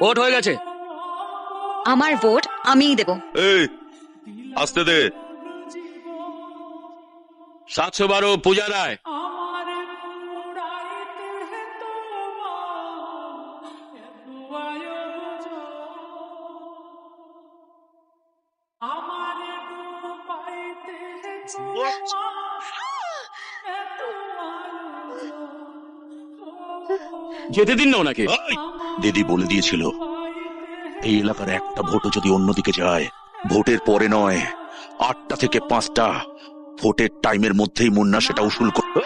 Vote হয়ে গেছে। আমার ভোট আমিই দেব। এই আসতে দে। সাতশো বারো পূজা রায়। যেতে দিন না ওনাকে। দিদি বলে দিয়েছিল এই এলাকার একটা ভোটও যদি অন্যদিকে যায় ভোটের পরে নয় আটটা থেকে পাঁচটা ভোটের টাইমের মধ্যেই মুন্না সেটা উসুল করবে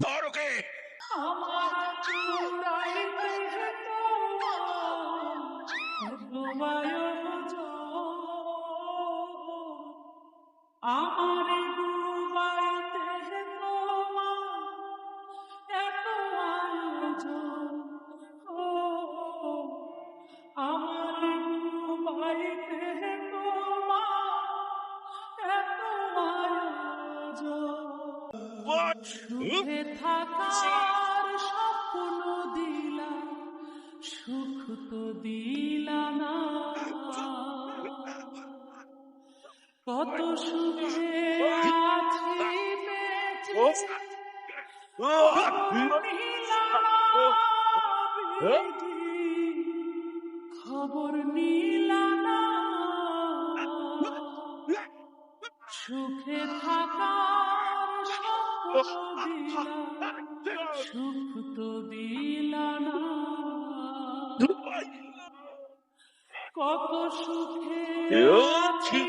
ধর আমারে ডুবাইতে তোমার এত আয়োজন ও আমারে ডুবাইতে তোমার এত আয়োজন। সুখে থাকার স্বপ্ন দিলা সুখ তো দিলা না। কত সুখে আছি। বেঁচে খবর নীলানা সুখে থাকার সুখ তো দিলানা কত সুখে আছি।